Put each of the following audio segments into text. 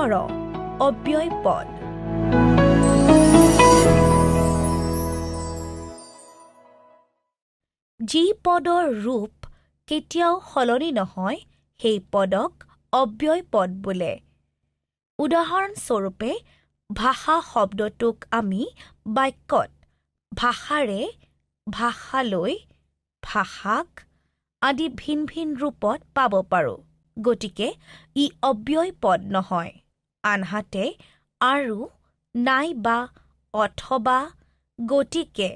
স্বৰ অব্যয় পদ যি পদৰ ৰূপ কেতিয়াও সলনি নহয় সেই পদক অব্যয় পদ বোলে। উদাহৰণস্বৰূপে ভাষা শব্দটোক আমি বাক্যত ভাষাৰে ভাষালৈ ভাষাক আদি ভিন ভিন ৰূপত পাব পাৰোঁ। গতিকে ই অব্যয় পদ নহয়। আনহাতে আৰু নাইবা অথবা গতিকে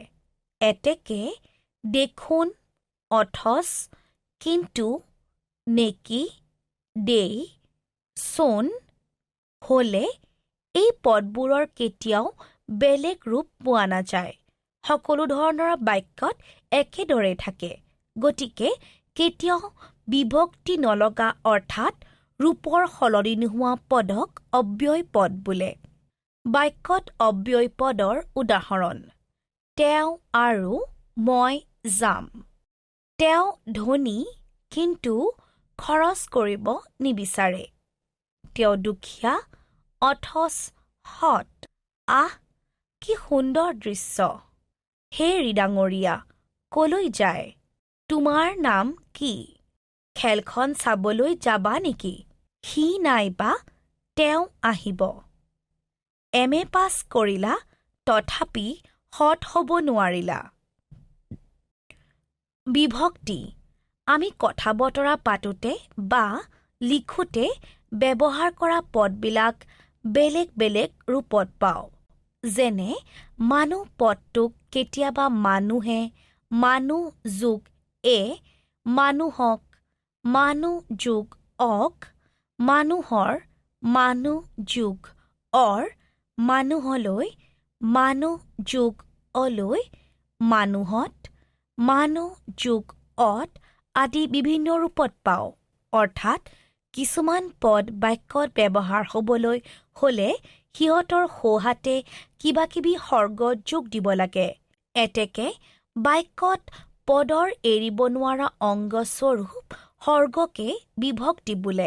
এতেকে দেখোন অথচ কিন্তু নেকি দেই চোন হ'লে এই পদবোৰৰ কেতিয়াও বেলেগ ৰূপ পোৱা নাযায়। সকলো ধৰণৰ বাক্যত একেদৰে থাকে। গতিকে কেতিয়াও বিভক্তি নলগা অৰ্থাৎ ৰূপৰ সলনি নোহোৱা পদক অব্যয় পদ বোলে। বাক্যত অব্যয় পদৰ উদাহৰণ। তেওঁ আৰু মই যাম। তেওঁ ধনী কিন্তু খৰচ কৰিব নিবিচাৰে। তেওঁ দুখীয়া অথচ সৎ। আহ কি সুন্দৰ দৃশ্য। হে ৰিডাঙৰীয়া কলৈ যায়? তোমাৰ নাম কি? খেলখন চাবলৈ যাবা নেকি? সি নাইবা তেওঁ আহিব। এম এ পাছ কৰিলা তথাপি সৎ হ'ব নোৱাৰিলা। বিভক্তি আমি কথা বতৰা পাতোতে বা লিখোতে ব্যৱহাৰ কৰা পদবিলাক বেলেগ বেলেগ ৰূপত পাওঁ। যেনে মানুহ পদটোক কেতিয়াবা মানুহে মানুহ যোগ এ মানুহক মানুহ যোগ অক মানুহৰ মানুহ যোগ অৰ মানুহলৈ মানুহ যোগ অলৈ মানুহত মানুহ যোগ অত আদি বিভিন্ন ৰূপত পাওঁ। অৰ্থাৎ কিছুমান পদ বাক্যত ব্যৱহাৰ হ'বলৈ হ'লে সিহঁতৰ সোঁহাতে কিবা কিবি সৰ্গ যোগ দিব লাগে। এতেকে বাক্যত পদৰ এৰিব নোৱাৰা অংগস্বৰূপ সৰ্গকে বিভক্তি বোলে।